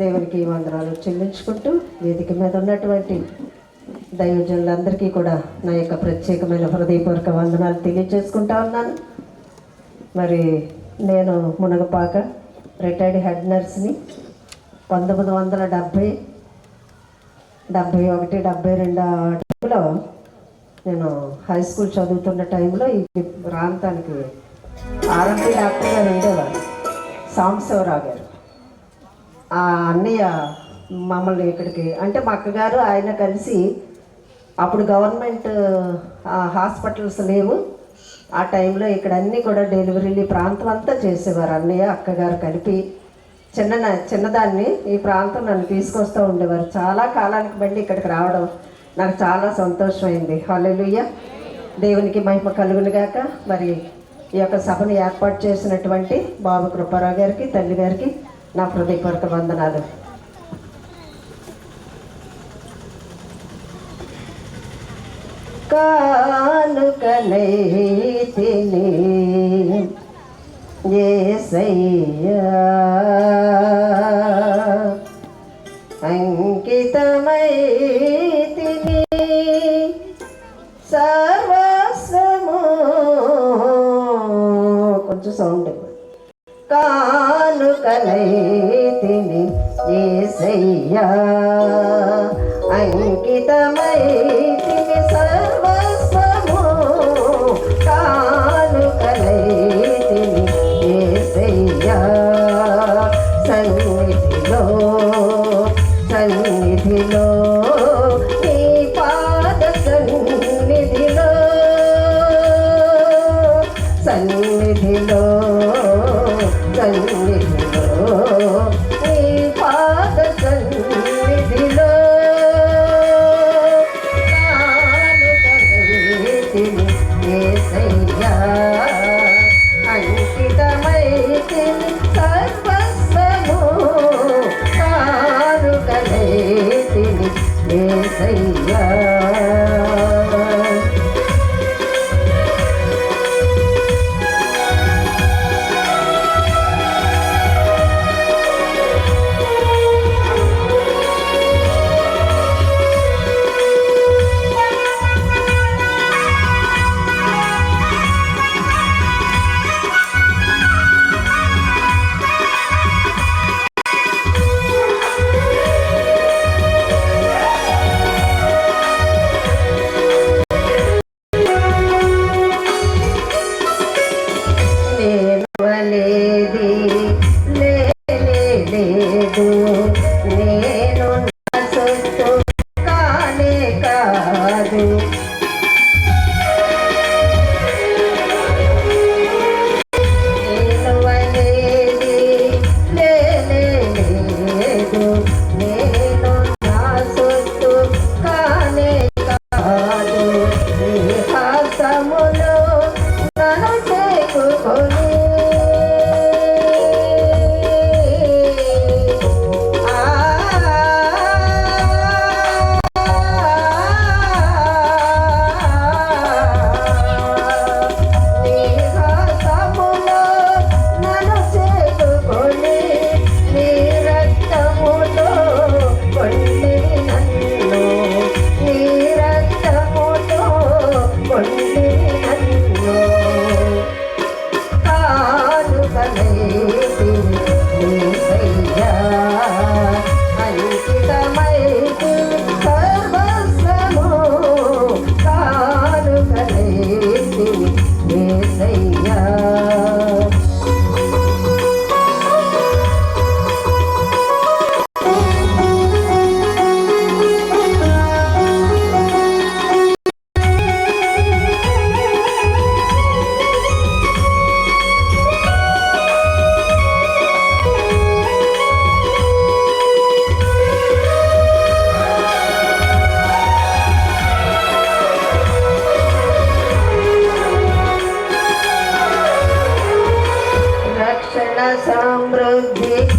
దేవునికి వందనాలు చెల్లించుకుంటూ వేదిక మీద ఉన్నటువంటి దైవజనులందరికీ కూడా నా యొక్క ప్రత్యేకమైన హృదయపూర్వక వందనాలు తెలియజేసుకుంటా ఉన్నాను. మరి నేను మునగపాక రిటైర్డ్ హెడ్ నర్స్ని పంతొమ్మిది వందల డెబ్భై డెబ్భై ఒకటి డెబ్భై రెండులో నేను హై స్కూల్ చదువుతున్న టైంలో ఈ ప్రాంతానికి ఆర్ఎంపీ డాక్టర్ గారు ఉండేవారు. సాంబశివరావు గారు. అన్నయ్య మమ్మల్ని ఇక్కడికి అంటే మా అక్కగారు ఆయన కలిసి అప్పుడు గవర్నమెంట్ హాస్పిటల్స్ లేవు. ఆ టైంలో ఇక్కడ అన్నీ కూడా డెలివరీలు ఈ ప్రాంతం అంతా చేసేవారు. అన్నయ్య అక్కగారు కలిపి చిన్న చిన్నదాన్ని ఈ ప్రాంతం నన్ను తీసుకొస్తూ ఉండేవారు. చాలా కాలానికి బండి ఇక్కడికి రావడం నాకు చాలా సంతోషమైంది. హలెలుయ్య దేవునికి మహిమ కలుగునుగాక మరి ఈ యొక్క సభను ఏర్పాటు చేసినటువంటి బాబు కృపారావు గారికి తల్లి గారికి నా హృదయపూర్వక వందనాలు. కానుకనైతిని ఏసయ్యా. అంకితమైతిని సర్వస్వము. కొంచెం సౌండ్ కా కానుకనైతిని ఏసయ్యా. అంకితమైతిని సర్వస్వ యేసయ్యా నేను ini? समृद्धि